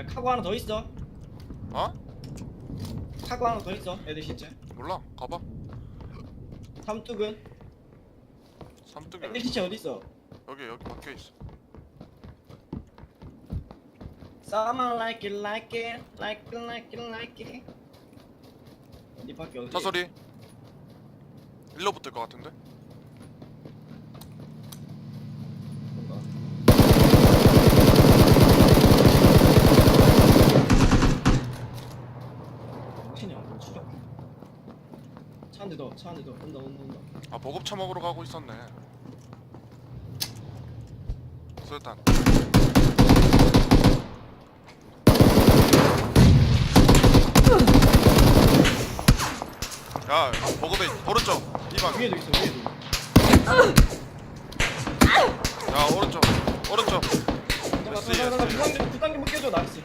야, 카고 하나 더 있어. 어? 카고 하나 더 있어. 애들 시체. 몰라 가봐 삼뚝은 삼뚝이 애들 시체 어디 있어? 여기 여기 박혀있어 Someone like it, like it, like it, like it, like it. 어디 밖에 어디? 차 소리 일로 붙을 것 같은데 차 한 대 더, 차 한 대 더. 온다, 온다, 온다. 아 보급차 먹으러 가고 있었네 수류탄 야 보급에 오른쪽 이방 위에도 있어, 위에도. 야 오른쪽 오른쪽 됐어, 잠깐만, 됐어. 잠깐만. 부당기 묶여줘, 나이스.